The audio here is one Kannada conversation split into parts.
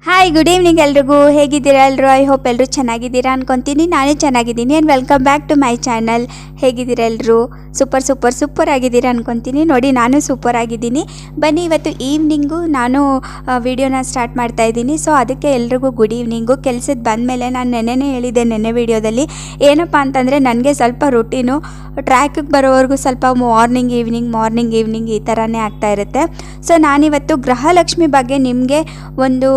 Hi. ಹಾಯ್ ಗುಡ್ ಈವ್ನಿಂಗ್ ಎಲ್ರಿಗೂ. ಹೇಗಿದ್ದೀರಾ ಎಲ್ಲರೂ ಐ ಹೋಪ್ ಎಲ್ಲರೂ ಚೆನ್ನಾಗಿದ್ದೀರಾ ಅನ್ಕೊತೀನಿ. ನಾನೇ ಚೆನ್ನಾಗಿದ್ದೀನಿ and welcome back to my channel ಹೇಗಿದ್ದೀರಾ ಎಲ್ಲರೂ ಸೂಪರ್ ಸೂಪರ್ ಸೂಪರ್ ಆಗಿದ್ದೀರಾ ಅನ್ಕೊತೀನಿ. ನೋಡಿ, ನಾನು ಸೂಪರ್ ಆಗಿದ್ದೀನಿ. ಬನ್ನಿ, ಇವತ್ತು ಈವ್ನಿಂಗು ನಾನು ವೀಡಿಯೋನ ಸ್ಟಾರ್ಟ್ ಮಾಡ್ತಾ ಇದ್ದೀನಿ. ಸೊ ಅದಕ್ಕೆ ಎಲ್ರಿಗೂ ಗುಡ್ ಈವ್ನಿಂಗು ಕೆಲ್ಸದ ಬಂದಮೇಲೆ ನಾನು ನೆನೆನೇ ಹೇಳಿದ್ದೆ ನೆನೆ ವಿಡಿಯೋದಲ್ಲಿ ಏನಪ್ಪ ಅಂತಂದರೆ, ನನಗೆ ಸ್ವಲ್ಪ ರುಟೀನು ಟ್ರ್ಯಾಕಿಗೆ ಬರೋವರೆಗೂ ಸ್ವಲ್ಪ ಮಾರ್ನಿಂಗ್ ಈವ್ನಿಂಗ್ ಮಾರ್ನಿಂಗ್ ಈವ್ನಿಂಗ್ ಈ ಥರನೇ ಆಗ್ತಾ ಇರುತ್ತೆ. ಸೊ ನಾನಿವತ್ತು ಗೃಹಲಕ್ಷ್ಮಿ ಬಗ್ಗೆ ನಿಮಗೆ ಒಂದು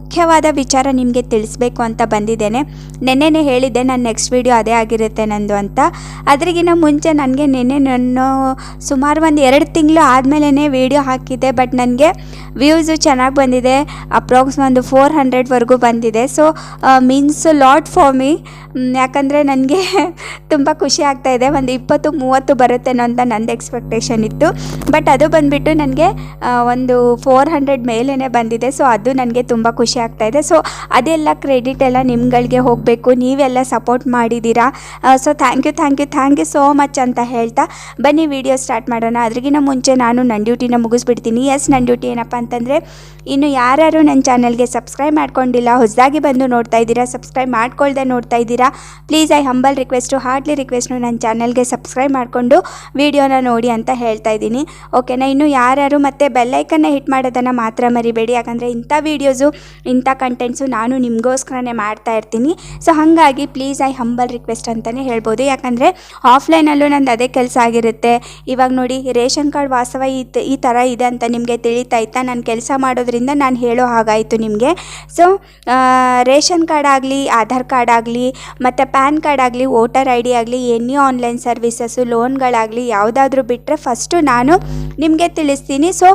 ಮುಖ್ಯವಾದ ವಿಚಾರ ನಿಮಗೆ ತಿಳಿಸ್ಬೇಕು ಅಂತ ಬಂದಿದ್ದೇನೆ. ನೆನ್ನೆನೇ ಹೇಳಿದ್ದೆ ನಾನು ನೆಕ್ಸ್ಟ್ ವೀಡಿಯೋ ಅದೇ ಆಗಿರುತ್ತೆ ನಂದು ಅಂತ. ಅದ್ರಿಗಿನ ಮುಂಚೆ ನನಗೆ ನೆನ್ನೆ ನಾನು ಸುಮಾರು ಒಂದು ಎರಡು ತಿಂಗಳು ಆದಮೇಲೆ ವೀಡಿಯೋ ಹಾಕಿದ್ದೆ ಬಟ್ ನನಗೆ ವ್ಯೂಸು ಚೆನ್ನಾಗಿ ಬಂದಿದೆ. ಅಪ್ರಾಕ್ಸ್ ಒಂದು ಫೋರ್ ಹಂಡ್ರೆಡ್ವರೆಗೂ ಬಂದಿದೆ. So means lot for me ಯಾಕಂದರೆ ನನಗೆ ತುಂಬ ಖುಷಿ ಆಗ್ತಾ ಇದೆ. ಒಂದು ಇಪ್ಪತ್ತು, ಮೂವತ್ತು ಬರುತ್ತೇನೋ ಅಂತ ನಂದು ಎಕ್ಸ್ಪೆಕ್ಟೇಷನ್ ಇತ್ತು. ಬಟ್ ಅದು ಬಂದುಬಿಟ್ಟು ನನಗೆ ಒಂದು ಫೋರ್ ಹಂಡ್ರೆಡ್ ಮೇಲೇ ಬಂದಿದೆ. ಸೊ ಅದು ನನಗೆ ತುಂಬ ಖುಷಿ ಆಗ್ತಾ ಇದೆ. ಸೊ ಅದೆಲ್ಲ ಕ್ರೆಡಿಟ್ ಎಲ್ಲ ನಿಮ್ಗಳಿಗೆ ಹೋಗಬೇಕು. ನೀವೆಲ್ಲ ಸಪೋರ್ಟ್ ಮಾಡಿದ್ದೀರಾ so thank you thank you thank you so much ಅಂತ ಹೇಳ್ತಾ ಬನ್ನಿ ವಿಡಿಯೋ ಸ್ಟಾರ್ಟ್ ಮಾಡೋಣ. ಅದ್ರಿಗಿನ ಮುಂಚೆ ನಾನು ನನ್ನ ಡ್ಯೂಟಿನ ಮುಗಿಸ್ಬಿಡ್ತೀನಿ. ಎಸ್ ನನ್ನ ಡ್ಯೂಟಿ ಏನಪ್ಪ ಅಂತಂದರೆ, ಇನ್ನು ಯಾರ್ಯಾರು ನನ್ನ ಚಾನಲ್ಗೆ ಸಬ್ಸ್ಕ್ರೈಬ್ ಮಾಡ್ಕೊಂಡಿಲ್ಲ, ಹೊಸದಾಗಿ ಬಂದು ನೋಡ್ತಾ ಇದ್ದೀರಾ ಸಬ್ಸ್ಕ್ರೈಬ್ ಮಾಡ್ಕೊಳ್ದೆ ನೋಡ್ತಾ ಇದ್ದೀರಾ please I humble request hardly request ನನ್ನ ಚಾನಲ್ಗೆ ಸಬ್ಸ್ಕ್ರೈಬ್ ಮಾಡಿಕೊಂಡು ವಿಡಿಯೋನ ನೋಡಿ ಅಂತ ಹೇಳ್ತಾ ಇದ್ದೀನಿ. ಓಕೆನಾ ಇನ್ನು ಯಾರ್ಯಾರು ಮತ್ತೆ ಬೆಲ್ಲೈಕನ್ನ ಹಿಟ್ ಮಾಡೋದನ್ನು ಮಾತ್ರ ಮರಿಬೇಡಿ. ಯಾಕಂದರೆ ಇಂಥ ವೀಡಿಯೋಸು ಇಂಥ ಕಂಟೆಂಟ್ಸು ನಾನು ನಿಮಗೋಸ್ಕರನೇ ಮಾಡ್ತಾ ಇರ್ತೀನಿ. ಸೊ ಹಾಗಾಗಿ ಪ್ಲೀಸ್ ಐ ಹಂಬಲ್ ರಿಕ್ವೆಸ್ಟ್ ಅಂತಲೇ ಹೇಳ್ಬೋದು. ಯಾಕಂದರೆ ಆಫ್ಲೈನಲ್ಲೂ ನಂದು ಅದೇ ಕೆಲಸ ಆಗಿರುತ್ತೆ. ಇವಾಗ ನೋಡಿ, ರೇಷನ್ ಕಾರ್ಡ್ ವಾಸ್ತವ ಈ ಈ ಥರ ಇದೆ ಅಂತ ನಿಮಗೆ ತಿಳಿತಾ ಇತ್ತಾ ನಾನು ಕೆಲಸ ಮಾಡೋದ್ರಿಂದ ನಾನು ಹೇಳೋ ಹಾಗಾಯಿತು ನಿಮಗೆ. ಸೊ ರೇಷನ್ ಕಾರ್ಡ್ ಆಗಲಿ, ಆಧಾರ್ ಕಾರ್ಡ್ ಆಗಲಿ, ಮತ್ತು ಪ್ಯಾನ್ ಕಾರ್ಡ್ ಆಗಲಿ, ವೋಟರ್ ಐ ಡಿ ಆಗಲಿ ಎನಿ ಆನ್ಲೈನ್ ಸರ್ವಿಸಸ್ಸು ಲೋನ್ಗಳಾಗಲಿ ಯಾವುದಾದ್ರೂ ಬಿಟ್ಟರೆ ಫಸ್ಟು ನಾನು ನಿಮಗೆ ತಿಳಿಸ್ತೀನಿ. ಸೊ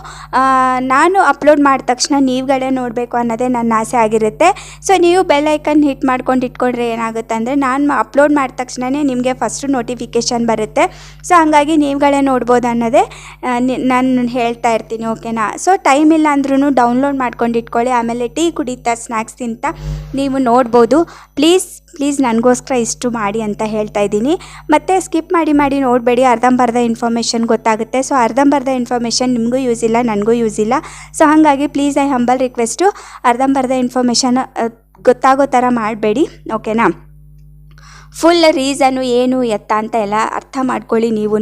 ನಾನು ಅಪ್ಲೋಡ್ ಮಾಡಿದ ತಕ್ಷಣ ನೀವುಗಳೇ ನೋಡಬೇಕು ಅನ್ನೋದೇ ನನ್ನ ಆಸೆ ಆಗಿರುತ್ತೆ. ಸೊ ನೀವು ಬೆಲ್ ಐಕನ್ ಹಿಟ್ ಮಾಡ್ಕೊಂಡು ಇಟ್ಕೊಂಡ್ರೆ ಏನಾಗುತ್ತೆ ಅಂದರೆ ನಾನು ಅಪ್ಲೋಡ್ ಮಾಡಿದ ತಕ್ಷಣವೇ ನಿಮಗೆ ಫಸ್ಟು ನೋಟಿಫಿಕೇಷನ್ ಬರುತ್ತೆ. ಸೊ ಹಾಗಾಗಿ ನೀವುಗಳೇ ನೋಡ್ಬೋದು ಅನ್ನೋದೇ ನಾನು ಹೇಳ್ತಾ ಇರ್ತೀನಿ ಓಕೆನಾ ಸೊ ಟೈಮ್ ಇಲ್ಲ ಅಂದ್ರೂ ಡೌನ್ಲೋಡ್ ಮಾಡ್ಕೊಂಡು ಇಟ್ಕೊಳ್ಳಿ. ಆಮೇಲೆ ಟೀ ಕುಡಿತಾ ಸ್ನ್ಯಾಕ್ಸ್ ತಿಂತ ನೀವು ನೋಡ್ಬೋದು. ಪ್ಲೀಸ್ ಪ್ಲೀಸ್ ನನಗೋಸ್ಕರ ಇಷ್ಟು ಮಾಡಿ ಅಂತ ಹೇಳ್ತಾ ಇದ್ದೀನಿ. ಮತ್ತು ಸ್ಕಿಪ್ ಮಾಡಿ ಮಾಡಿ ನೋಡಬೇಡಿ. ಅರ್ಧಂಬರ್ಧ ಇನ್ಫಾರ್ಮೇಷನ್ ಗೊತ್ತಾಗುತ್ತೆ. ಸೊ ಅರ್ಧಂಬರ್ಧ ಇನ್ಫಾರ್ಮೇಷನ್ ನಿಮಗೂ ಯೂಸ್ ಇಲ್ಲ, ನನಗೂ ಯೂಸ್ ಇಲ್ಲ. ಸೊ ಹಾಗಾಗಿ ಪ್ಲೀಸ್ ಐ ಹಂಬಲ್ ರಿಕ್ವೆಸ್ಟು ಅರ್ಧಂಬರ್ಧ ಇನ್ಫಾರ್ಮೇಷನ್ ಗೊತ್ತಾಗೋ ಥರ ಮಾಡಬೇಡಿ ಓಕೆನಾ ಫುಲ್ ರೀಸನು ಏನು, ಎತ್ತ ಅಂತ ಎಲ್ಲ ಅರ್ಥ ಮಾಡ್ಕೊಳ್ಳಿ ನೀವು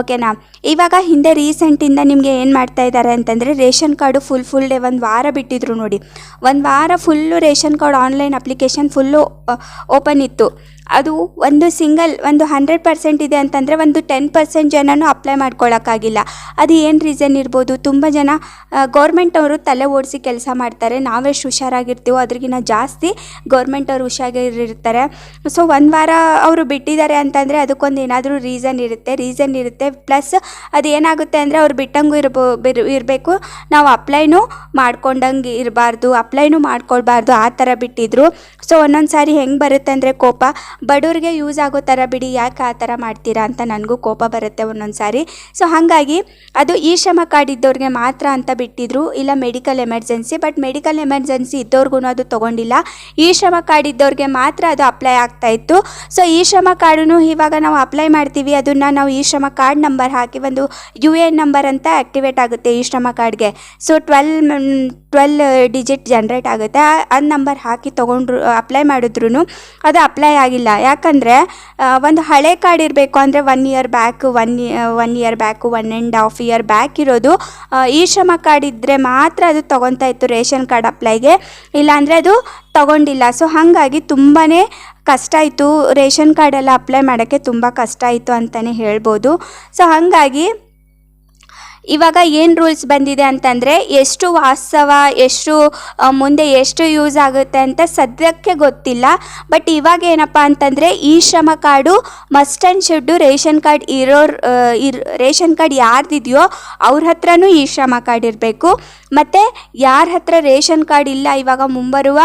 ಓಕೆನಾ ಇವಾಗ ಹಿಂದೆ ರೀಸೆಂಟಿಂದ ನಿಮಗೆ ಏನು ಮಾಡ್ತಾ ಇದ್ದಾರೆ ಅಂತಂದರೆ, ration card full full day ಒಂದು ವಾರ ಬಿಟ್ಟಿದ್ರು ನೋಡಿ. ಒಂದು ವಾರ full ration card online application full open ಇತ್ತು. ಅದು ಒಂದು ಸಿಂಗಲ್, ಒಂದು ಹಂಡ್ರೆಡ್ ಪರ್ಸೆಂಟ್ ಇದೆ ಅಂತಂದರೆ ಒಂದು ಟೆನ್ ಪರ್ಸೆಂಟ್ ಜನನೂ ಅಪ್ಲೈ ಮಾಡ್ಕೊಳ್ಳೋಕ್ಕಾಗಿಲ್ಲ ಅದು ಏನು ರೀಸನ್ ಇರ್ಬೋದು? ತುಂಬ ಜನ ಗೌರ್ಮೆಂಟ್ ಅವರು ತಲೆ ಓಡಿಸಿ ಕೆಲಸ ಮಾಡ್ತಾರೆ. ನಾವೆಷ್ಟು ಹುಷಾರಾಗಿರ್ತೀವೋ? ಅದ್ರಗಿನ್ನ ಜಾಸ್ತಿ ಗೌರ್ಮೆಂಟ್ ಅವರು ಹುಷಾರಾಗಿರ್ತಾರೆ. ಸೊ ಒಂದು ವಾರ ಅವರು ಬಿಟ್ಟಿದ್ದಾರೆ ಅಂತಂದರೆ ಅದಕ್ಕೊಂದು ಏನಾದರೂ ರೀಸನ್ ಇರುತ್ತೆ. ರೀಸನ್ ಇರುತ್ತೆ. ಪ್ಲಸ್ ಅದು ಏನಾಗುತ್ತೆ ಅಂದರೆ ಅವ್ರು ಬಿಟ್ಟಂಗೂ ಇರ್ಬೋ ಇರಬೇಕು. ನಾವು ಅಪ್ಲೈನೂ ಮಾಡ್ಕೊಂಡಂಗೆ ಇರಬಾರ್ದು. ಅಪ್ಲೈನೂ ಮಾಡ್ಕೊಳ್ಬಾರ್ದು. ಆ ಥರ ಬಿಟ್ಟಿದ್ರು. ಸೊ ಒಂದೊಂದು ಸಾರಿ ಹೆಂಗೆ ಬರುತ್ತೆ ಅಂದರೆ ಕೋಪ. ಬಡವ್ರಿಗೆ ಯೂಸ್ ಆಗೋ ಥರ ಬಿಡಿ, ಯಾಕೆ ಆ ಥರ ಮಾಡ್ತೀರಾ ಅಂತ ನನಗೂ ಕೋಪ ಬರುತ್ತೆ ಒಂದೊಂದು ಸಾರಿ ಸೊ ಹಾಗಾಗಿ ಅದು ಈ ಶ್ರಮ ಕಾರ್ಡ್ ಇದ್ದವ್ರಿಗೆ ಮಾತ್ರ ಅಂತ ಬಿಟ್ಟಿದ್ರು, ಇಲ್ಲ medical emergency but medical emergency ಇದ್ದವ್ರಿಗೂ ಅದು ತೊಗೊಂಡಿಲ್ಲ. ಈ ಶ್ರಮ ಕಾರ್ಡ್ ಇದ್ದವ್ರಿಗೆ ಮಾತ್ರ ಅದು ಅಪ್ಲೈ ಆಗ್ತಾ ಇತ್ತು. ಸೊ ಈ ಶ್ರಮ ಕಾರ್ಡೂ ಇವಾಗ ನಾವು ಅಪ್ಲೈ ಮಾಡ್ತೀವಿ, ಅದನ್ನು ನಾವು ಈ ಶ್ರಮ ಕಾರ್ಡ್ ನಂಬರ್ ಹಾಕಿ ಒಂದು ಯು ಎ ಎನ್ ನಂಬರ್ ಅಂತ ಆ್ಯಕ್ಟಿವೇಟ್ ಆಗುತ್ತೆ ಈ ಶ್ರಮ ಕಾರ್ಡ್ಗೆ so twelve twelve digit generate ಆಗುತ್ತೆ. ಆ- ನಂಬರ್ ಹಾಕಿ ತೊಗೊಂಡ್ರು ಅಪ್ಲೈ ಮಾಡಿದ್ರು ಅದು ಅಪ್ಲೈ ಆಗಿಲ್ಲ. ಯಾಕಂದರೆ ಒಂದು ಹಳೆ ಕಾರ್ಡ್ ಇರಬೇಕು ಅಂದರೆ one year back one one year back one and half year back ಇರೋದು ಈ ಶ್ರಮ ಕಾರ್ಡ್ ಇದ್ದರೆ ಮಾತ್ರ ಅದು ತೊಗೊತಾ ಇತ್ತು ರೇಷನ್ ಕಾರ್ಡ್ ಅಪ್ಲೈಗೆ ಇಲ್ಲಾಂದರೆ ಅದು ತಗೊಂಡಿಲ್ಲ. ಸೊ ಹಾಗಾಗಿ ತುಂಬಾ ಕಷ್ಟ ಇತ್ತು ರೇಷನ್ ಕಾರ್ಡೆಲ್ಲ ಅಪ್ಲೈ ಮಾಡೋಕ್ಕೆ ತುಂಬ ಕಷ್ಟ ಇತ್ತು ಅಂತಲೇ ಹೇಳ್ಬೋದು. ಸೊ ಹಾಗಾಗಿ ಇವಾಗ ಏನು ರೂಲ್ಸ್ ಬಂದಿದೆ ಅಂತಂದರೆ ಎಷ್ಟು ವಾಸ್ತವ, ಎಷ್ಟು ಮುಂದೆ ಎಷ್ಟು ಯೂಸ್ ಆಗುತ್ತೆ ಅಂತ ಸದ್ಯಕ್ಕೆ ಗೊತ್ತಿಲ್ಲ. ಬಟ್ ಇವಾಗ ಏನಪ್ಪ ಅಂತಂದರೆ ಈ Shram card must and should ration card ಇರೋರು ಇರ್, ರೇಷನ್ ಕಾರ್ಡ್ ಯಾರ್ದಿದೆಯೋ ಅವ್ರ ಹತ್ರನೂ ಈ ಶ್ರಮ ಕಾರ್ಡ್ ಇರಬೇಕು. ಮತ್ತು ಯಾರ ಹತ್ರ ರೇಷನ್ ಕಾರ್ಡ್ ಇಲ್ಲ, ಇವಾಗ ಮುಂಬರುವ,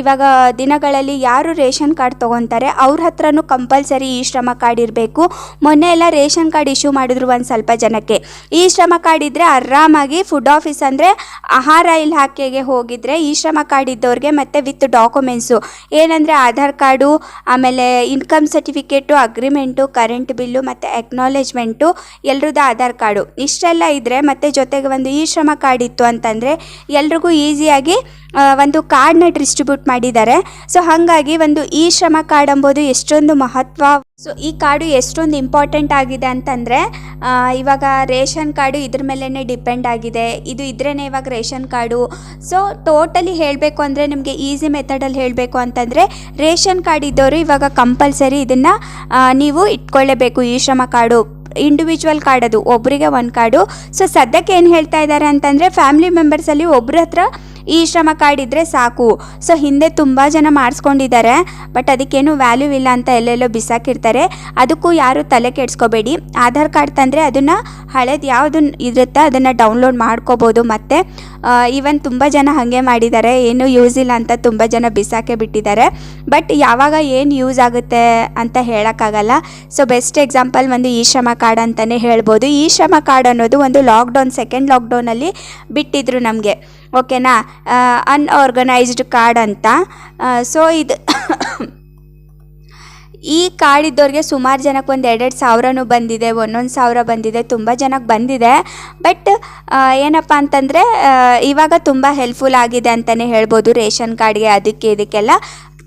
ಇವಾಗ ದಿನಗಳಲ್ಲಿ ಯಾರು ರೇಷನ್ ಕಾರ್ಡ್ ತೊಗೊತಾರೆ, ಅವ್ರ ಹತ್ರನೂ ಕಂಪಲ್ಸರಿ ಈ ಶ್ರಮ ಕಾರ್ಡ್ ಇರಬೇಕು. ಮೊನ್ನೆ ಎಲ್ಲ ರೇಷನ್ ಕಾರ್ಡ್ ಇಶ್ಯೂ ಮಾಡಿದ್ರು ಒಂದು ಸ್ವಲ್ಪ ಜನಕ್ಕೆ. ಈ ಶ್ರಮ ಕಾರ್ಡ್ ಇದ್ದರೆ ಆರಾಮಾಗಿ ಫುಡ್ ಆಫೀಸ್ ಅಂದರೆ ಆಹಾರ ಇಲಾಖೆಗೆ ಹೋಗಿದ್ರೆ ಈ ಶ್ರಮ ಕಾರ್ಡ್ ಇದ್ದವ್ರಿಗೆ ಮತ್ತು ವಿತ್ ಡಾಕ್ಯುಮೆಂಟ್ಸು. ಏನಂದರೆ ಆಧಾರ್ ಕಾರ್ಡು, ಆಮೇಲೆ income certificate, agreement, current bill ಮತ್ತು ಎಕ್ನಾಲೇಜ್ಮೆಂಟು ಎಲ್ಲರದ್ದು ಆಧಾರ್ ಕಾರ್ಡು. ಇಷ್ಟೆಲ್ಲ ಇದ್ದರೆ ಮತ್ತು ಜೊತೆಗೆ ಒಂದು ಈ ಶ್ರಮ ಕಾರ್ಡ್ ಇತ್ತು ಅಂತ ಅಂತಂದರೆ ಎಲ್ರಿಗೂ ಈಸಿಯಾಗಿ ಒಂದು ಕಾರ್ಡ್ನ ಡಿಸ್ಟ್ರಿಬ್ಯೂಟ್ ಮಾಡಿದ್ದಾರೆ. ಸೊ ಹಾಗಾಗಿ ಒಂದು ಈ ಶ್ರಮ ಕಾರ್ಡ್ ಎಂಬುದು ಎಷ್ಟೊಂದು ಮಹತ್ವ. ಸೊ ಈ ಕಾರ್ಡು ಎಷ್ಟೊಂದು ಇಂಪಾರ್ಟೆಂಟ್ ಆಗಿದೆ ಅಂತಂದರೆ ಇವಾಗ ರೇಷನ್ ಕಾರ್ಡು ಇದ್ರ ಮೇಲೇ ಡಿಪೆಂಡ್ ಆಗಿದೆ. ಇದು ಇದ್ರೇ ಇವಾಗ ರೇಷನ್ ಕಾರ್ಡು ಸೊ ಟೋಟಲಿ ಹೇಳಬೇಕು ಅಂದರೆ ನಿಮಗೆ ಈಸಿ ಮೆಥಡಲ್ಲಿ ಹೇಳಬೇಕು ಅಂತಂದರೆ, ರೇಷನ್ ಕಾರ್ಡ್ ಇದ್ದವರು ಇವಾಗ ಕಂಪಲ್ಸರಿ ಇದನ್ನು ನೀವು ಇಟ್ಕೊಳ್ಳೇಬೇಕು ಈ ಶ್ರಮ ಕಾರ್ಡು ಇಂಡಿವಿಜುವಲ್ ಕಾರ್ಡ್ ಅದು ಒಬ್ಬರಿಗೆ ಒಂದು ಕಾರ್ಡು ಸೊ ಸದ್ಯಕ್ಕೆ ಏನು ಹೇಳ್ತಾ ಇದ್ದಾರೆ ಅಂತಂದರೆ ಫ್ಯಾಮಿಲಿ ಮೆಂಬರ್ಸಲ್ಲಿ ಒಬ್ಬರ ಹತ್ರ ಈ ಶ್ರಮ ಕಾರ್ಡ್ ಇದ್ದರೆ ಸಾಕು. ಸೊ, ಹಿಂದೆ ತುಂಬ ಜನ ಮಾಡಿಸ್ಕೊಂಡಿದ್ದಾರೆ. ಬಟ್ ಅದಕ್ಕೇನು ವ್ಯಾಲ್ಯೂ ಇಲ್ಲ ಅಂತ ಎಲ್ಲೆಲ್ಲೋ ಬಿಸಾಕಿರ್ತಾರೆ. ಅದಕ್ಕೂ ಯಾರು ತಲೆ ಕೆಡಿಸ್ಕೋಬೇಡಿ. ಆಧಾರ್ ಕಾರ್ಡ್ ತಂದರೆ ಅದನ್ನು ಹಳೇದು ಯಾವುದು ಇರುತ್ತೆ ಅದನ್ನು ಡೌನ್ಲೋಡ್ ಮಾಡ್ಕೋಬೋದು. ಮತ್ತು ಈವನ್ ತುಂಬ ಜನ ಹಾಗೆ ಮಾಡಿದ್ದಾರೆ. ಏನು ಯೂಸ್ ಇಲ್ಲ ಅಂತ ತುಂಬ ಜನ ಬಿಸಾಕೆ ಬಿಟ್ಟಿದ್ದಾರೆ. ಬಟ್ ಯಾವಾಗ ಏನು ಯೂಸ್ ಆಗುತ್ತೆ ಅಂತ ಹೇಳೋಕ್ಕಾಗಲ್ಲ. ಸೊ, ಬೆಸ್ಟ್ ಎಕ್ಸಾಂಪಲ್ ಒಂದು ಈ ಶ್ರಮ ಕಾರ್ಡ್ ಅಂತಲೇ ಹೇಳ್ಬೋದು. ಈ ಶ್ರಮ ಕಾರ್ಡ್ ಅನ್ನೋದು ಒಂದು ಲಾಕ್ಡೌನ್, ಸೆಕೆಂಡ್ ಲಾಕ್ಡೌನಲ್ಲಿ ಬಿಟ್ಟಿದ್ರು ನಮಗೆ. ಓಕೆನಾ? ಅನ್ಆರ್ಗನೈಸ್ಡ್ ಕಾರ್ಡ್ ಅಂತ. ಸೊ ಇದು ಈ ಕಾರ್ಡ್ ಇದ್ದವ್ರಿಗೆ ಸುಮಾರು ಜನಕ್ಕೆ ಒಂದು ಎರಡೆರಡು ಸಾವಿರನೂ ಬಂದಿದೆ, ಒಂದೊಂದು ಸಾವಿರ ಬಂದಿದೆ, ತುಂಬ ಜನಕ್ಕೆ ಬಂದಿದೆ. ಬಟ್ ಏನಪ್ಪ ಅಂತಂದರೆ ಇವಾಗ ತುಂಬ ಹೆಲ್ಪ್ಫುಲ್ ಆಗಿದೆ ಅಂತಲೇ ಹೇಳ್ಬೋದು ರೇಷನ್ ಕಾರ್ಡ್ಗೆ ಅದಕ್ಕೆ ಇದಕ್ಕೆಲ್ಲ.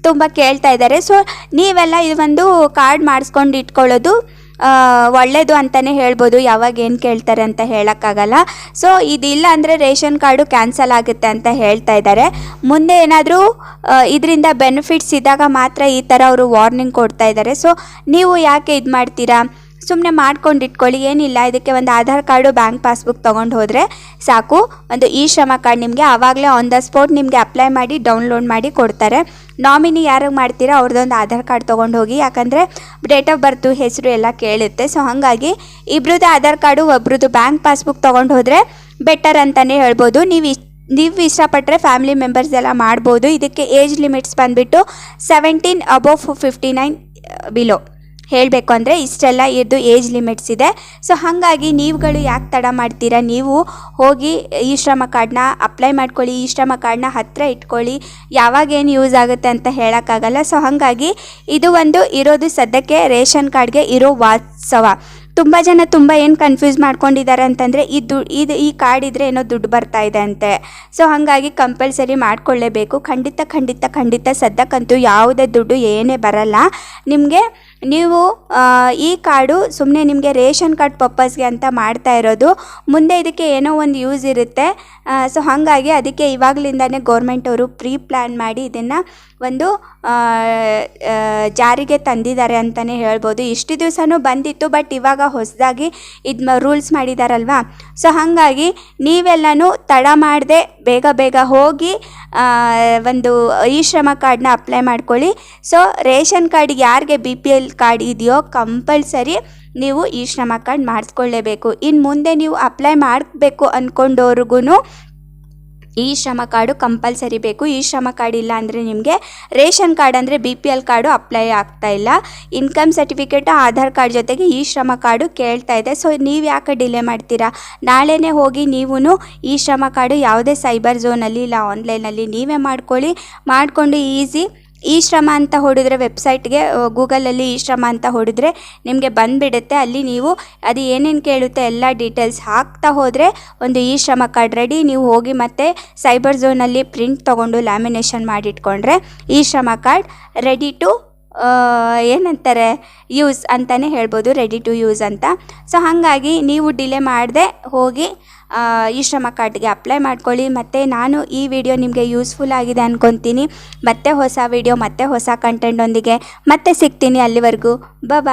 ತುಂಬ ಕೇಳ್ತಾ ಇದ್ದಾರೆ. ಸೊ ನೀವೆಲ್ಲ ಈ ಒಂದು ಕಾರ್ಡ್ ಮಾಡಿಸ್ಕೊಂಡು ಇಟ್ಕೊಳ್ಳೋದು ಆ, ಒಳ್ಳೇದು ಅಂತಲೇ ಹೇಳ್ಬೋದು. ಯಾವಾಗ ಏನು ಕೇಳ್ತಾರೆ ಅಂತ ಹೇಳೋಕ್ಕಾಗಲ್ಲ. ಸೊ ಇದಿಲ್ಲ ಅಂದರೆ ರೇಷನ್ ಕಾರ್ಡು ಕ್ಯಾನ್ಸಲ್ ಆಗುತ್ತೆ ಅಂತ ಹೇಳ್ತಾ ಇದ್ದಾರೆ. ಮುಂದೆ ಏನಾದರೂ ಇದರಿಂದ ಬೆನಿಫಿಟ್ಸ್ ಇದ್ದಾಗ ಮಾತ್ರ ಈ ಥರ ಅವರು ವಾರ್ನಿಂಗ್ ಕೊಡ್ತಾ ಇದ್ದಾರೆ. ಸೊ ನೀವು ಯಾಕೆ ಇದು ಮಾಡ್ತೀರಾ ಸುಮ್ಮನೆ ಮಾಡ್ಕೊಂಡು ಇಟ್ಕೊಳ್ಳಿ ಏನಿಲ್ಲ. ಇದಕ್ಕೆ ಒಂದು ಆಧಾರ್ ಕಾರ್ಡು, ಬ್ಯಾಂಕ್ ಪಾಸ್ಬುಕ್ ತೊಗೊಂಡು ಹೋದರೆ ಸಾಕು. ಒಂದು ಇ ಶ್ರಮ ಕಾರ್ಡ್ ನಿಮಗೆ ಆವಾಗಲೇ ಆನ್ ದ ಸ್ಪಾಟ್ ನಿಮಗೆ ಅಪ್ಲೈ ಮಾಡಿ ಡೌನ್ಲೋಡ್ ಮಾಡಿ ಕೊಡ್ತಾರೆ. ನಾಮಿನಿ ಯಾರಿಗೆ ಮಾಡ್ತೀರಾ, ಅವ್ರದ್ದೊಂದು ಆಧಾರ್ ಕಾರ್ಡ್ ತೊಗೊಂಡು ಹೋಗಿ. ಯಾಕಂದರೆ ಡೇಟ್ ಆಫ್ ಬರ್ತು ಹೆಸರು ಎಲ್ಲ ಕೇಳುತ್ತೆ. ಸೊ ಹಾಗಾಗಿ ಇಬ್ರದ್ದು ಆಧಾರ್ ಕಾರ್ಡು, ಒಬ್ರದ್ದು ಬ್ಯಾಂಕ್ ಪಾಸ್ಬುಕ್ ತೊಗೊಂಡು ಹೋದರೆ ಬೆಟರ್ ಅಂತಲೇ ಹೇಳ್ಬೋದು. ನೀವು ನೀವು ಇಷ್ಟಪಟ್ಟರೆ ಫ್ಯಾಮಿಲಿ ಮೆಂಬರ್ಸ್ ಎಲ್ಲ ಮಾಡ್ಬೋದು. ಇದಕ್ಕೆ ಏಜ್ ಲಿಮಿಟ್ಸ್ ಬಂದುಬಿಟ್ಟು seventeen above fifty nine below ಹೇಳಬೇಕು ಅಂದರೆ ಇಷ್ಟೆಲ್ಲ ಇದು ಏಜ್ ಲಿಮಿಟ್ಸ್ ಇದೆ. ಸೊ ಹಾಗಾಗಿ ನೀವುಗಳು ಯಾಕೆ ತಡ ಮಾಡ್ತೀರಾ? ನೀವು ಹೋಗಿ ಈ ಶ್ರಮ ಕಾರ್ಡ್ನ ಅಪ್ಲೈ ಮಾಡ್ಕೊಳ್ಳಿ, ಈ ಶ್ರಮ ಕಾರ್ಡ್ನ ಹತ್ತಿರ ಇಟ್ಕೊಳ್ಳಿ. ಯಾವಾಗ ಏನು ಯೂಸ್ ಆಗುತ್ತೆ ಅಂತ ಹೇಳೋಕ್ಕಾಗಲ್ಲ. ಸೊ ಹಾಗಾಗಿ ಇದು ಒಂದು ಇರೋದು ಸದ್ಯಕ್ಕೆ ರೇಷನ್ ಕಾರ್ಡ್ಗೆ ಇರೋ ವಾತ್ಸವ ತುಂಬ ಜನ ತುಂಬ ಏನು ಕನ್ಫ್ಯೂಸ್ ಮಾಡ್ಕೊಂಡಿದ್ದಾರೆ ಅಂತಂದರೆ ಈ ದುಡ್ ಇದು ಈ ಕಾರ್ಡ್ ಇದ್ದರೆ ಏನೋ ದುಡ್ಡು ಬರ್ತಾ ಇದೆ ಅಂತೆ. ಸೊ ಹಾಗಾಗಿ ಕಂಪಲ್ಸರಿ ಮಾಡ್ಕೊಳ್ಳೇಬೇಕು. ಖಂಡಿತ ಖಂಡಿತ ಖಂಡಿತ ಸದ್ಯಕ್ಕಂತೂ ಯಾವುದೇ ದುಡ್ಡು ಏನೇ ಬರಲ್ಲ. ನಿಮಗೆ ನೀವು ಈ ಕಾರ್ಡು ಸುಮ್ಮನೆ ನಿಮಗೆ ರೇಷನ್ ಕಾರ್ಡ್ ಪರ್ಪಸ್ಗೆ ಅಂತ ಮಾಡ್ತಾ ಇರೋದು. ಮುಂದೆ ಇದಕ್ಕೆ ಏನೋ ಒಂದು ಯೂಸ್ ಇರುತ್ತೆ. ಸೊ ಹಾಗಾಗಿ ಅದಕ್ಕೆ ಇವಾಗಲಿಂದನೇ ಗೌರ್ಮೆಂಟ್ ಅವರು ಪ್ರೀ ಪ್ಲ್ಯಾನ್ ಮಾಡಿ ಇದನ್ನು ಒಂದು ಜಾರಿಗೆ ತಂದಿದ್ದಾರೆ ಅಂತಲೇ ಹೇಳ್ಬೋದು. ಇಷ್ಟು ದಿವಸನೂ ಬಂದಿತ್ತು, ಬಟ್ ಇವಾಗ ಹೊಸದಾಗಿ ಇದು ರೂಲ್ಸ್ ಮಾಡಿದಾರಲ್ವಾ? ಸೊ ಹಾಗಾಗಿ ನೀವೆಲ್ಲನೂ ತಡ ಮಾಡದೆ ಬೇಗ ಬೇಗ ಹೋಗಿ ಒಂದು ಈ ಶ್ರಮ ಕಾರ್ಡ್ನ ಅಪ್ಲೈ ಮಾಡ್ಕೊಳ್ಳಿ. ಸೊ ರೇಷನ್ ಕಾರ್ಡ್ ಯಾರಿಗೆ ಬಿ ಪಿ ಎಲ್ ಕಾರ್ಡ್ ಇದೆಯೋ ಕಂಪಲ್ಸರಿ ನೀವು ಈ ಶ್ರಮ ಕಾರ್ಡ್ ಮಾಡಿಸ್ಕೊಳ್ಳೇಬೇಕು. ಇನ್ನು ಮುಂದೆ ನೀವು ಅಪ್ಲೈ ಮಾಡಬೇಕು ಅಂದ್ಕೊಂಡವ್ರಿಗೂ ಈ ಶ್ರಮ ಕಾರ್ಡು ಕಂಪಲ್ಸರಿ ಬೇಕು. ಈ ಶ್ರಮ ಕಾರ್ಡ್ ಇಲ್ಲ ಅಂದರೆ ನಿಮಗೆ ರೇಷನ್ ಕಾರ್ಡ್ ಅಂದರೆ B P L card apply ಆಗ್ತಾ ಇಲ್ಲ. ಇನ್ಕಮ್ ಸರ್ಟಿಫಿಕೇಟ್ ಆಧಾರ್ ಕಾರ್ಡ್ ಜೊತೆಗೆ ಈ ಶ್ರಮ ಕಾರ್ಡು ಕೇಳ್ತಾ ಇದೆ. ಸೊ ನೀವು ಯಾಕೆ ಡಿಲೇ ಮಾಡ್ತೀರಾ? ನಾಳೆನೇ ಹೋಗಿ ನೀವು ಈ ಶ್ರಮ ಕಾರ್ಡು ಯಾವುದೇ ಸೈಬರ್ ಝೋನಲ್ಲಿ ಇಲ್ಲ ಆನ್ಲೈನಲ್ಲಿ ನೀವೇ ಮಾಡ್ಕೊಳ್ಳಿ. ಮಾಡಿಕೊಂಡು ಈಸಿ ಈ ಶ್ರಮ ಅಂತ ಹೊಡಿದ್ರೆ ವೆಬ್ಸೈಟ್ಗೆ ಗೂಗಲಲ್ಲಿ ಈ ಶ್ರಮ ಅಂತ ಹೊಡಿದ್ರೆ ನಿಮಗೆ ಬಂದುಬಿಡುತ್ತೆ. ಅಲ್ಲಿ ನೀವು ಅದು ಏನೇನು ಕೇಳುತ್ತೆ ಎಲ್ಲ ಡೀಟೇಲ್ಸ್ ಹಾಕ್ತಾ ಹೋದರೆ ಒಂದು ಈ ಶ್ರಮ ಕಾರ್ಡ್ ರೆಡಿ. ನೀವು ಹೋಗಿ ಮತ್ತೆ ಸೈಬರ್ ಝೋನಲ್ಲಿ ಪ್ರಿಂಟ್ ತೊಗೊಂಡು ಲ್ಯಾಮಿನೇಷನ್ ಮಾಡಿಟ್ಕೊಂಡ್ರೆ ಈ ಶ್ರಮ ಕಾರ್ಡ್ ರೆಡಿ ಟು ಏನಂತಾರೆ ಯೂಸ್ ಅಂತಲೇ ಹೇಳ್ಬೋದು ರೆಡಿ ಟು ಯೂಸ್ ಅಂತ. ಸೊ ಹಾಗಾಗಿ ನೀವು ಡಿಲೇ ಮಾಡದೆ ಹೋಗಿ ಈ ಶ್ರಮ ಕಾರ್ಡ್ಗೆ ಅಪ್ಲೈ ಮಾಡ್ಕೊಳ್ಳಿ. ಮತ್ತು ನಾನು ಈ ವಿಡಿಯೋ ನಿಮಗೆ ಯೂಸ್ಫುಲ್ ಆಗಿದೆ ಅಂದ್ಕೊತೀನಿ ಮತ್ತೆ ಹೊಸ ವಿಡಿಯೋ ಮತ್ತೆ ಹೊಸ ಕಂಟೆಂಟೊಂದಿಗೆ ಮತ್ತೆ ಸಿಗ್ತೀನಿ ಅಲ್ಲಿವರೆಗೂ. ಬಾಯ್